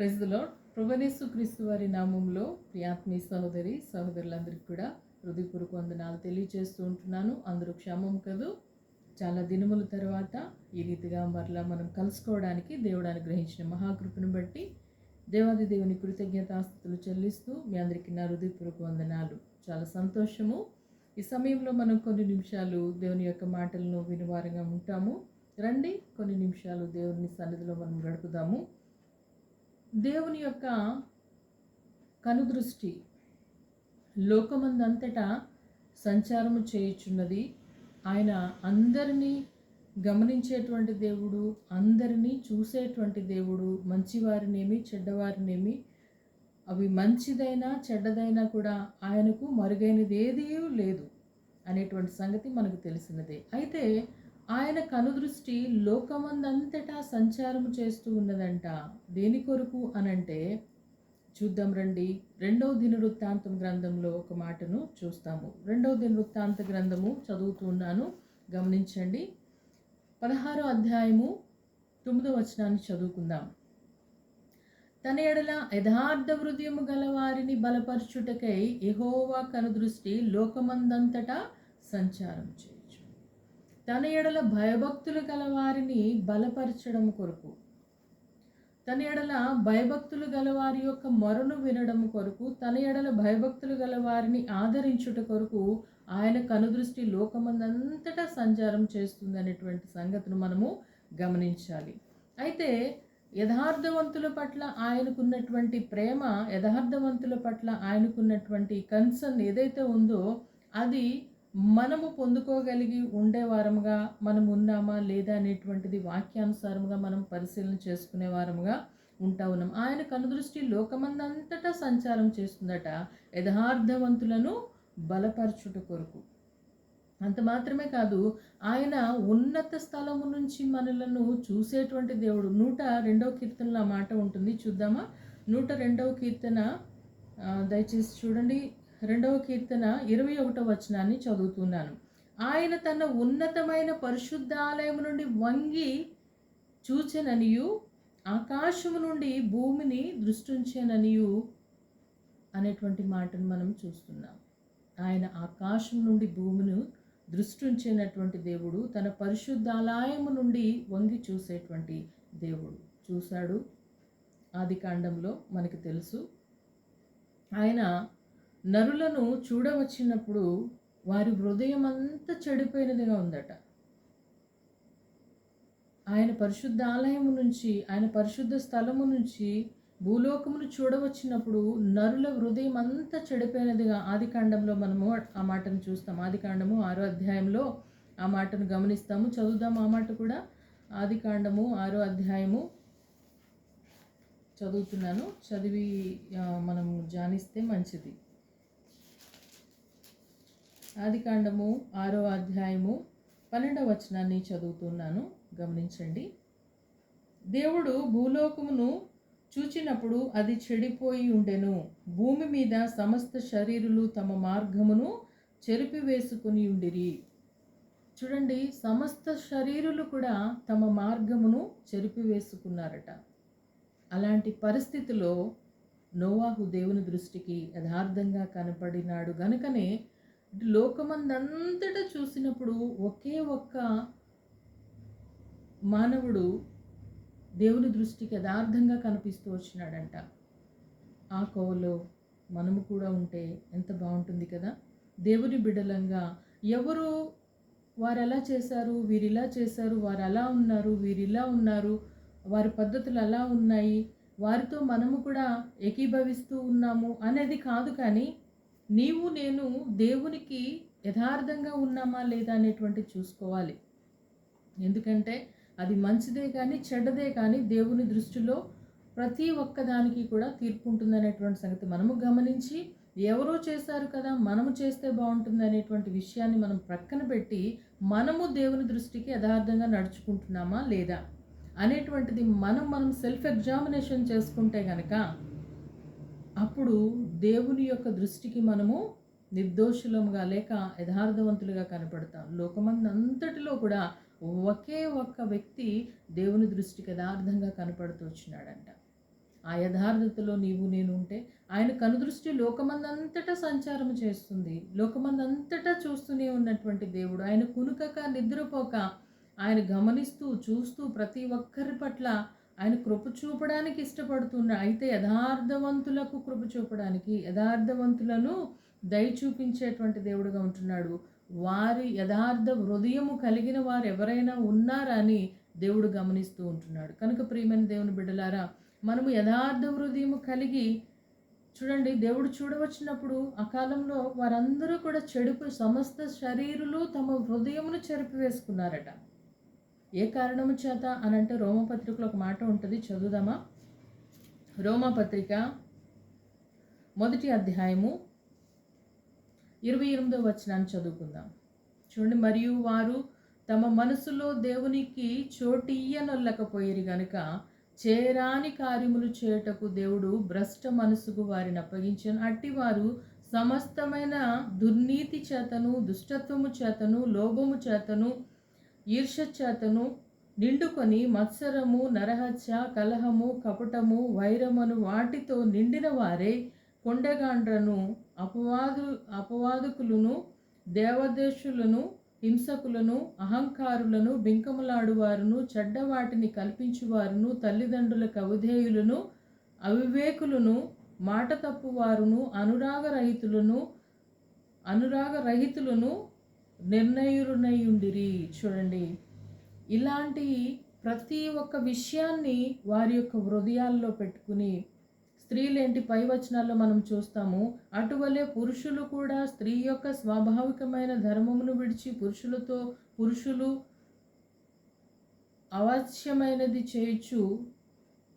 ప్రజలో ప్రభునేసు క్రీస్తు వారి నామంలో ప్రియాత్మీ సహోదరి సహోదరులందరికీ కూడా హృదయపూర్వక వందనాలు తెలియజేస్తూ ఉంటున్నాను. అందరూ క్షేమం కదూ. చాలా దినముల తర్వాత ఈ రీతిగా మరలా మనం కలుసుకోవడానికి దేవుడు అనుగ్రహించిన మహాకృపను బట్టి దేవాది దేవుని కృతజ్ఞతాస్థుతులు చెల్లిస్తూ మీ అందరికీ నా హృదయపూర్వక వందనాలు. చాలా సంతోషము. ఈ సమయంలో మనం కొన్ని నిమిషాలు దేవుని యొక్క మాటలను వినివారంగా ఉంటాము. రండి కొన్ని నిమిషాలు దేవుని సన్నిధిలో మనం గడుపుదాము. దేవుని యొక్క కనుదృష్టి లోకమందంతటా సంచారము చేయుచున్నది. ఆయన అందరినీ గమనించేటువంటి దేవుడు అందరినీ చూసేటువంటి దేవుడు మంచివారినేమి చెడ్డవారినేమి అవి మంచిదైనా చెడ్డదైనా కూడా ఆయనకు మరుగైనది ఏదీ లేదు అనేటువంటి సంగతి మనకు తెలిసినదే. అయితే ఆయన కనుదృష్టి లోకమందంతటా సంచారం చేస్తూ ఉన్నదంట. దేని కొరకు అనంటే చూద్దాం రండి. రెండవ దినవృత్తాంతం గ్రంథంలో ఒక మాటను చూస్తాము. రెండవ దినవృత్తాంత గ్రంథము చదువుతున్నాను గమనించండి. పదహారో అధ్యాయము తొమ్మిదో వచనాన్ని చదువుకుందాం. తన ఎడల యథార్థ హృదయము గల వారిని బలపరచుటకై యహోవా కనుదృష్టి లోకమందంతటా సంచారం చేయి. తన ఎడల భయభక్తులు గల వారిని బలపరచడం కొరకు. తన ఎడల భయభక్తులు గల వారి యొక్క మొరను వినడం కొరకు తన ఎడల భయభక్తులు గల వారిని ఆదరించుట కొరకు ఆయన కనుదృష్టి లోకమందంతటా సంచారం చేస్తుంది అనేటువంటి సంగతిని మనము గమనించాలి. అయితే యథార్థవంతుల పట్ల ఆయనకున్నటువంటి ప్రేమ యథార్థవంతుల పట్ల ఆయనకున్నటువంటి కన్సర్న్ ఏదైతే ఉందో అది మనము పొందుకోగలిగి ఉండేవారముగా మనం ఉన్నామా లేదా అనేటువంటిది వాక్యానుసారముగా మనం పరిశీలన చేసుకునే వారముగా ఉంటా ఉన్నాం. ఆయన కనుదృష్టి లోకమందంతటా సంచారం చేస్తుందట. యథార్థవంతులను బలపరచుట కొరకు. అంత మాత్రమే కాదు ఆయన ఉన్నత స్థలము నుంచి మనలను చూసేటువంటి దేవుడు. నూట రెండవ కీర్తనలో ఆ మాట ఉంటుంది. చూద్దామా? నూట రెండవ కీర్తన దయచేసి చూడండి. రెండవ కీర్తన ఇరవై ఒకటో వచనాన్ని చదువుతున్నాను. ఆయన తన ఉన్నతమైన పరిశుద్ధాలయం నుండి వంగి చూచెననియు ఆకాశము నుండి భూమిని దృష్టించననియు అనేటువంటి మాటను మనం చూస్తున్నాం. ఆయన ఆకాశం నుండి భూమిని దృష్టించినటువంటి దేవుడు తన పరిశుద్ధాలయము నుండి వంగి చూసేటువంటి దేవుడు. చూశాడు. ఆది కాండంలో మనకు తెలుసు. ఆయన నరులను చూడవచ్చినప్పుడు వారి హృదయం అంతా చెడిపోయినదిగా ఉందట. ఆయన పరిశుద్ధ ఆలయము నుంచి ఆయన పరిశుద్ధ స్థలము నుంచి భూలోకమును చూడవచ్చినప్పుడు నరుల హృదయం అంతా చెడిపోయినదిగా ఆది కాండంలో మనము ఆ మాటను చూస్తాం. ఆది కాండము ఆరో అధ్యాయంలో ఆ మాటను గమనిస్తాము. చదువుదాం ఆ మాట కూడా. ఆది కాండము ఆరో అధ్యాయము చదువుతున్నాను. చదివి మనము జానిస్తే మంచిది. ఆదికాండము ఆరో అధ్యాయము పన్నెండవ వచనాన్ని చదువుతున్నాను. గమనించండి. దేవుడు భూలోకమును చూచినప్పుడు అది చెడిపోయి ఉండెను. భూమి మీద సమస్త శరీరులు తమ మార్గమును చెరిపివేసుకుని ఉండిరి. చూడండి సమస్త శరీరులు కూడా తమ మార్గమును చెరిపివేసుకున్నారట. అలాంటి పరిస్థితిలో నోవాహు దేవుని దృష్టికి యథార్థంగా కనపడినాడు. గనుకనే లోకమందంతటా చూసినప్పుడు ఒకే ఒక్క మానవుడు దేవుని దృష్టికి యథార్థంగా కనిపిస్తూ వచ్చినాడంట. ఆ కోవలో మనము కూడా ఉంటే ఎంత బాగుంటుంది కదా? దేవుని బిడలంగా ఎవరు వారు ఎలా చేశారు? వీరు ఇలా చేశారు? వారు అలా ఉన్నారు? వీరు ఇలా ఉన్నారు? వారి పద్ధతులు అలా ఉన్నాయి? వారితో మనము కూడా ఏకీభవిస్తూ ఉన్నాము? అనేది కాదు కానీ నీవు నేను దేవునికి యథార్థంగా ఉన్నామా లేదా అనేటువంటి చూసుకోవాలి. ఎందుకంటే అది మంచిదే కానీ చెడ్డదే కానీ దేవుని దృష్టిలో ప్రతి ఒక్కదానికి కూడా తీర్పు ఉంటుందనేటువంటి సంగతి మనము గమనించి ఎవరో చేశారు కదా మనము చేస్తే బాగుంటుంది అనేటువంటి విషయాన్ని మనం ప్రక్కన పెట్టి మనము దేవుని దృష్టికి యథార్థంగా నడుచుకుంటున్నామా లేదా అనేటువంటిది మనం మనం సెల్ఫ్ ఎగ్జామినేషన్ చేసుకుంటే కనుక అప్పుడు దేవుని యొక్క దృష్టికి మనము నిర్దోషులముగా లేక యథార్థవంతులుగా కనపడతాం. లోకమందంతటిలో కూడా ఒకే ఒక్క వ్యక్తి దేవుని దృష్టికి యథార్థంగా కనపడుతూ వచ్చినాడంట. ఆ యథార్థతలో నీవు నేను ఉంటే ఆయన కనుదృష్టి లోకమందంతటా సంచారం చేస్తుంది. లోకమందంతటా చూస్తూనే ఉన్నటువంటి దేవుడు ఆయన కునుకక నిద్రపోక ఆయన గమనిస్తూ చూస్తూ ప్రతి ఒక్కరి పట్ల ఆయన కృప చూపడానికి ఇష్టపడుతున్న అయితే యథార్థవంతులకు కృప చూపడానికి యథార్థవంతులను దయ చూపించేటువంటి దేవుడుగా ఉంటున్నాడు. వారి యథార్థ హృదయము కలిగిన వారు ఎవరైనా ఉన్నారా అని దేవుడు గమనిస్తూ ఉంటున్నాడు. కనుక ప్రియమైన దేవుని బిడ్డలారా మనము యథార్థ హృదయము కలిగి చూడండి దేవుడు చూడవచ్చినప్పుడు ఆ కాలంలో వారందరూ కూడా చెడుపు సమస్త శరీరులు తమ హృదయమును చెరిపివేసుకున్నారట. ఏ కారణము చేత అని అంటే రోమపత్రికలో ఒక మాట ఉంటుంది చదువుదామా? రోమపత్రిక మొదటి అధ్యాయము ఇరవై ఎనిమిదో వచనాన్ని చదువుకుందాం. చూడండి మరియు వారు తమ మనసులో దేవునికి చోటియ్యనొల్లకపోయేరు గనుక చేరాని కార్యములు చేయుటకు దేవుడు భ్రష్ట మనసుకు వారిని అప్పగించాను. అట్టి వారు సమస్తమైన దుర్నీతి చేతను దుష్టత్వము చేతను లోభము చేతను ఈర్షచేతను నిండుకొని మత్సరము నరహత్య కలహము కపటము వైరమును వాటితో నిండిన వారే కొండగాండ్రను అపవాదు అపవాదకులను దేవదేశులను హింసకులను అహంకారులను బింకములాడువారును చెడ్డవాటిని కల్పించువారును తల్లిదండ్రులకు అవిధేయులను అవివేకులను మాట తప్పువారును అనురాగరహితులను అనురాగరహితులను నిర్ణయురునయుండిరి. చూడండి. ఇలాంటి ప్రతి ఒక్క విషయాన్ని వారి యొక్క హృదయాల్లో పెట్టుకుని స్త్రీలేంటి పైవచనాల్లో మనం చూస్తాము అటువలే పురుషులు కూడా స్త్రీ యొక్క స్వాభావికమైన ధర్మమును విడిచి పురుషులతో పురుషులు అవాచ్యమైనది చేయొచ్చు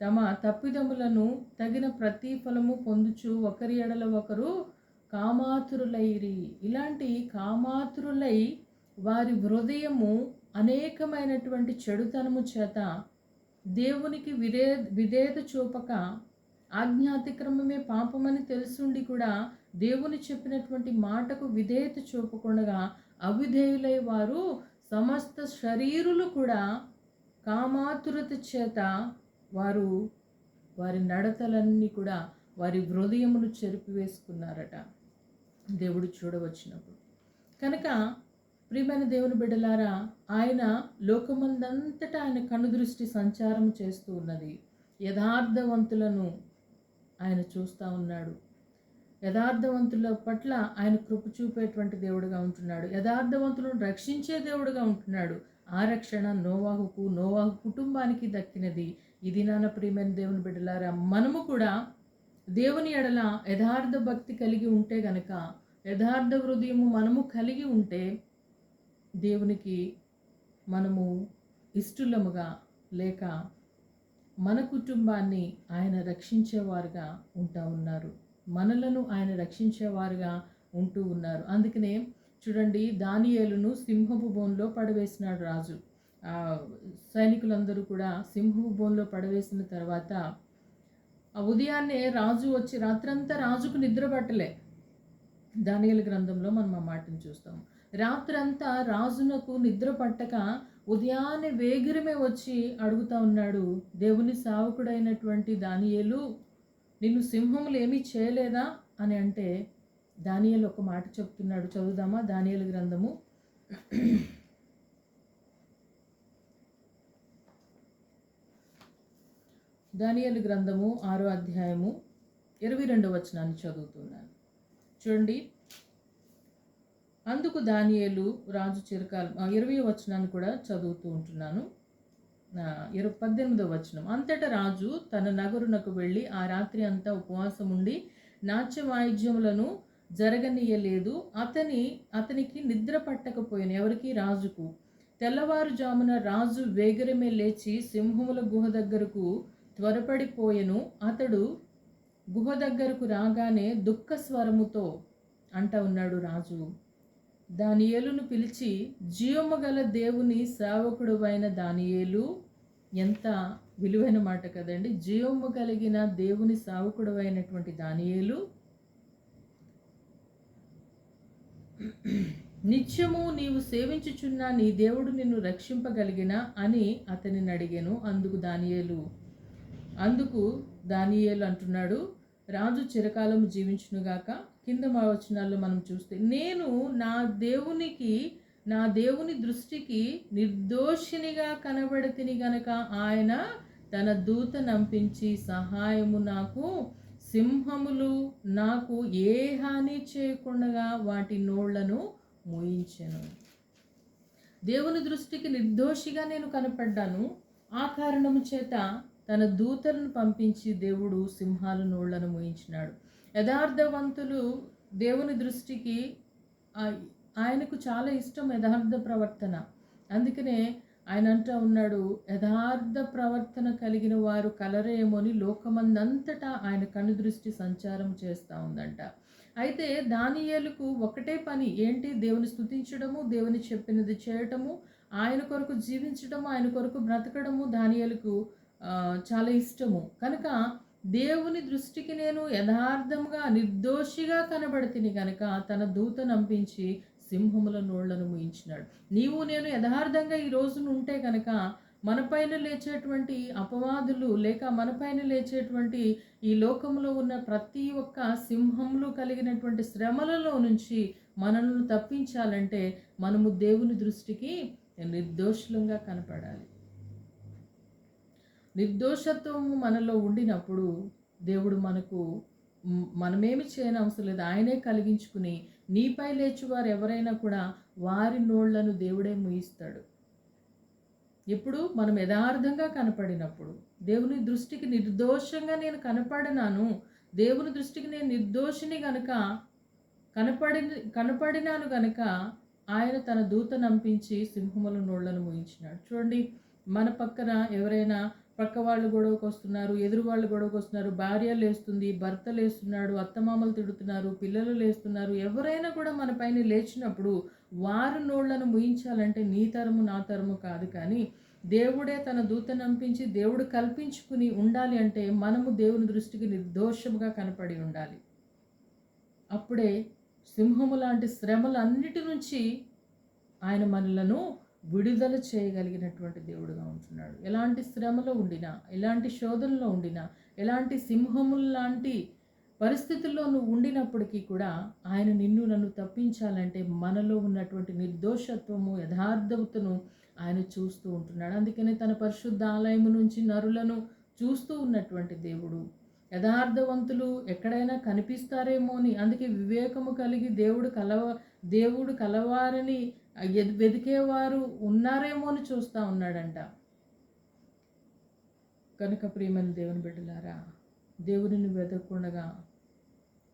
తమ తప్పిదములను తగిన ప్రతిఫలము పొందుచు ఒకరి ఎడల ఒకరు కామాతురులైరి. ఇలాంటి కామాతురులై వారి హృదయము అనేకమైనటువంటి చెడుతనము చేత దేవునికి విధే విధేయత చూపక ఆజ్ఞాతిక్రమమే పాపమని తెలుసుండి కూడా దేవుని చెప్పినటువంటి మాటకు విధేయత చూపకుండా అవిధేయులై వారు సమస్త శరీరులు కూడా కామాతురత చేత వారు వారి నడతలన్నీ కూడా వారి హృదయమును చెరిపివేసుకున్నారట దేవుడు చూడవచ్చినప్పుడు. కనుక ప్రియమైన దేవుని బిడ్డలారా ఆయన లోకమందంతటా ఆయన కనుదృష్టి సంచారం చేస్తూ ఉన్నది. యథార్థవంతులను ఆయన చూస్తూ ఉన్నాడు. యథార్థవంతుల పట్ల ఆయన కృప చూపేటువంటి దేవుడుగా ఉంటున్నాడు. యథార్థవంతులను రక్షించే దేవుడుగా ఉంటున్నాడు. ఆ రక్షణ నోవాహుకు నోవాహు కుటుంబానికి దక్కినది. ఇది నాన్న ప్రియమైన దేవుని బిడ్డలారా మనము కూడా దేవుని ఎడల యథార్థ భక్తి కలిగి ఉంటే గనక యథార్థ హృదయము మనము కలిగి ఉంటే దేవునికి మనము ఇష్టలముగా లేక మన కుటుంబాన్ని ఆయన రక్షించేవారుగా ఉంటా ఉన్నారు. మనలను ఆయన రక్షించేవారుగా ఉంటూ ఉన్నారు. అందుకనే చూడండి దానియేలును సింహపు బోన్లో పడవేసినాడు రాజు. సైనికులందరూ కూడా సింహపు బోన్లో పడవేసిన తర్వాత ఉదయాన్నే రాజు వచ్చి రాత్రంతా రాజుకు నిద్ర పట్టలే. దానియల గ్రంథంలో మనం ఆ మాటను చూస్తాం. రాత్రంతా రాజునకు నిద్ర పట్టక ఉదయాన్నే వేగిరమే వచ్చి అడుగుతా ఉన్నాడు దేవుని సావకుడైనటువంటి దానియేలు నిన్ను సింహములు ఏమీ చేయలేదా? అని అంటే దానియలు ఒక మాట చెప్తున్నాడు. చదువుదామా? దానియలు గ్రంథము. దానియలు గ్రంథము ఆరో అధ్యాయము ఇరవై రెండవ వచనాన్ని చదువుతున్నాను. చూడండి. అందుకు దానియేలు రాజు చిరకాల ఇరవై వచనాన్ని కూడా చదువుతూ ఉంటున్నాను. ఇరవై పద్దెనిమిదవ వచనం. అంతటా రాజు తన నగరునకు వెళ్ళి ఆ రాత్రి అంతా ఉపవాసం ఉండి నాట్య వాయిద్యములను జరగనీయలేదు. అతని అతనికి నిద్ర పట్టకపోయిన ఎవరికి రాజుకు తెల్లవారుజామున రాజు వేగరమే లేచి సింహముల గుహ దగ్గరకు త్వరపడిపోయెను. అతడు గుహ దగ్గరకు రాగానే దుఃఖ స్వరముతో అంట ఉన్నాడు రాజు. దానియేలును పిలిచి జీవముగల దేవుని సేవకుడు అయిన దానియేలు ఎంత విలువైన మాట కదండి. జీవము కలిగిన దేవుని సేవకుడు అయినటువంటి దానియేలు నిత్యము నీవు సేవించుచున్న నీ దేవుడు నిన్ను రక్షింపగలిగిన అని అతనిని అడిగాను. అందుకు దానియేలు అందుకు దానియేలు అంటున్నాడు రాజు చిరకాలం జీవించునుగాక. కింద మా వచనాల్లో మనం చూస్తే నేను నా దేవునికి నా దేవుని దృష్టికి నిర్దోషినిగా కనబడితిని గనక ఆయన తన దూత నంపించి సహాయము నాకు సింహములు నాకు ఏ హాని చేయకుండా వాటి నోళ్ళను మూయించెను. దేవుని దృష్టికి నిర్దోషిగా నేను కనపడ్డాను. ఆ కారణము చేత తన దూతలను పంపించి దేవుడు సింహాల నోళ్ళను మూయించినాడు. యథార్థవంతులు దేవుని దృష్టికి ఆయనకు చాలా ఇష్టం యథార్థ ప్రవర్తన. అందుకనే ఆయన అంటూ ఉన్నాడు యథార్థ ప్రవర్తన కలిగిన వారు కలరేమోని లోకమందంతటా ఆయన కను దృష్టి సంచారం చేస్తూ ఉందంట. అయితే దానియేలుకు ఒకటే పని ఏంటి? దేవుని స్తుతించడము దేవుని చెప్పినది చేయటము ఆయన కొరకు జీవించడము ఆయన కొరకు బ్రతకడము. దానియేలుకు చాలా ఇష్టము. కనుక దేవుని దృష్టికి నేను యథార్థంగా నిర్దోషిగా కనబడితిని కనుక తన దూత నంపించి సింహముల నోళ్ళను ముయించినాడు. నీవు నేను యథార్థంగా ఈ రోజును ఉంటే కనుక మనపైన లేచేటువంటి అపవాదులు లేక మనపైన లేచేటువంటి ఈ లోకంలో ఉన్న ప్రతి ఒక్క సింహంలో కలిగినటువంటి శ్రమలలో నుంచి మనల్ని తప్పించాలంటే మనము దేవుని దృష్టికి నిర్దోషులంగా కనపడాలి. నిర్దోషత్వము మనలో ఉండినప్పుడు దేవుడు మనకు మనమేమి చేయని అవసరం లేదు. ఆయనే కలిగించుకుని నీపై లేచువారు ఎవరైనా కూడా వారి నోళ్ళను దేవుడే ముయిస్తాడు. ఎప్పుడు మనం యథార్థంగా కనపడినప్పుడు దేవుని దృష్టికి నిర్దోషంగా నేను కనపడినాను దేవుని దృష్టికి నేను నిర్దోషిని గనుక కనపడి కనపడినాను గనుక ఆయన తన దూత నంపించి సింహముల నోళ్ళను ముయించినాడు. చూడండి మన పక్కన ఎవరైనా పక్క వాళ్ళు గొడవకు వస్తున్నారు ఎదురు వాళ్ళు గొడవకు వస్తున్నారు భార్య లేస్తుంది భర్త లేస్తున్నాడు అత్తమామలు తిడుతున్నారు పిల్లలు లేస్తున్నారు. ఎవరైనా కూడా మన పైన లేచినప్పుడు వారు నోళ్ళను ముయించాలంటే నీ తరము నా తరము కాదు కానీ దేవుడే తన దూత నంపించి దేవుడు కల్పించుకుని ఉండాలి అంటే మనము దేవుని దృష్టికి నిర్దోషముగా కనపడి ఉండాలి. అప్పుడే సింహము లాంటి శ్రమలన్నిటి నుంచి ఆయన మనలను విడుదల చేయగలిగినటువంటి దేవుడుగా ఉంటున్నాడు. ఎలాంటి శ్రమలో ఉండినా ఎలాంటి శోధనలో ఉండినా ఎలాంటి సింహముల లాంటి పరిస్థితుల్లో నువ్వు ఉండినప్పటికీ కూడా ఆయన నిన్ను నన్ను తప్పించాలంటే మనలో ఉన్నటువంటి నిర్దోషత్వము యథార్థతను ఆయన చూస్తూ ఉంటున్నాడు. అందుకనే తన పరిశుద్ధ ఆలయము నుంచి నరులను చూస్తూ ఉన్నటువంటి దేవుడు. యథార్థవంతులు ఎక్కడైనా కనిపిస్తారేమో అని అందుకే వివేకము కలిగి దేవుడు కలవ దేవుడు కలవారని ఎద్- ఉన్నారేమో అని చూస్తూ ఉన్నాడంట. కనుక ప్రియమైన దేవుని బిడ్డలారా దేవుడిని వెతకుండగా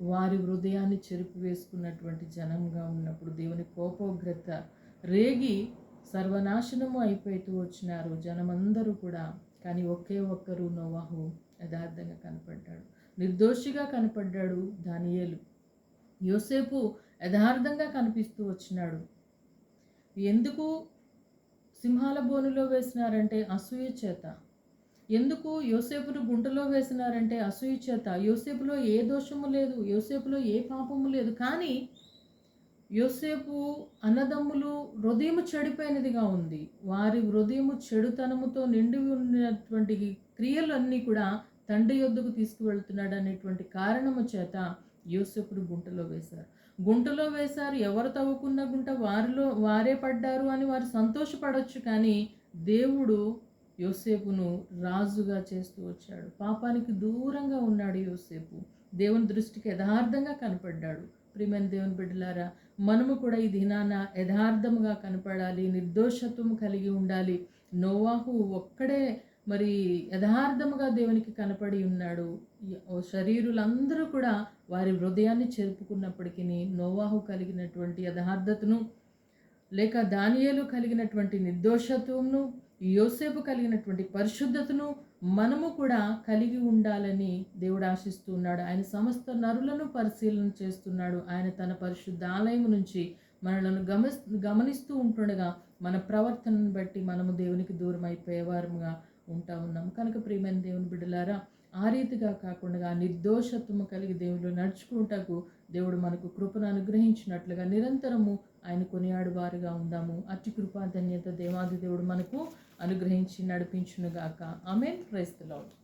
వారి హృదయాన్ని చెరుపు వేసుకున్నటువంటి జనంగా ఉన్నప్పుడు దేవుని కోపోగ్రత రేగి సర్వనాశనము అయిపోతూ వచ్చినారు జనమందరూ కూడా. కానీ ఒకే ఒక్కరు నోవాహు యథార్థంగా కనపడ్డాడు. నిర్దోషిగా కనపడ్డాడు దానియేలు యోసేపు యథార్థంగా కనిపిస్తూ వచ్చినాడు. ఎందుకు సింహాల బోనులో వేసినారంటే అసూయ చేత? ఎందుకు యోసేపును గుంటలో వేసినారంటే అసూయ చేత? యోసేపులో ఏ దోషము లేదు యోసేపులో ఏ పాపము లేదు. కానీ యోసేపు అన్నదమ్ములు హృదయము చెడిపోయినదిగా ఉంది. వారి హృదయము చెడుతనముతో నిండి ఉన్నటువంటి క్రియలన్నీ కూడా తండ్రి యొద్దకు తీసుకువెళ్తున్నాడు అనేటువంటి కారణము చేత యోసేపును గుంటలో వేశారు. గుంటలో వేశారు ఎవరు తవ్వుకున్న గుంట వారిలో వారే పడ్డారు అని వారు సంతోషపడవచ్చు కానీ దేవుడు యోసేపును రాజుగా చేస్తూ వచ్చాడు. పాపానికి దూరంగా ఉన్నాడు యోసేపు. దేవుని దృష్టికి యథార్థంగా కనపడ్డాడు. ప్రియమైన దేవుని బిడ్డలారా మనము కూడా ఈ దినాన యథార్థముగా కనపడాలి నిర్దోషత్వం కలిగి ఉండాలి. నోవాహు ఒక్కడే మరి యథార్థముగా దేవునికి కనపడి ఉన్నాడు. శరీరులందరూ కూడా వారి హృదయాన్ని చేరుపుకున్నప్పటికీ నోవాహు కలిగినటువంటి యథార్థతను లేక దానియలు కలిగినటువంటి నిర్దోషత్వమును యోసేపు కలిగినటువంటి పరిశుద్ధతను మనము కూడా కలిగి ఉండాలని దేవుడు ఆశిస్తున్నాడు ఆయన సమస్త నరులను పరిశీలన చేస్తున్నాడు. ఆయన తన పరిశుద్ధ ఆలయం నుంచి మనలను గమని గమనిస్తూ ఉంటుండగా మన ప్రవర్తనను బట్టి మనము దేవునికి దూరం అయిపోయేవారుగా ఉంటా ఉన్నాం కనుక ప్రియమైన దేవుని బిడ్డలారా ఆ రీతిగా కాకుండా నిర్దోషత్వము కలిగి దేవుళ్ళు నడుచుకుంటకు దేవుడు మనకు కృపను అనుగ్రహించినట్లుగా నిరంతరము ఆయన కొనియాడు వారుగా ఉందాము. అతి కృపాధన్యత దేవాది దేవుడు మనకు అనుగ్రహించి నడిపించునుగాక. ఆమె క్రైస్తలాడు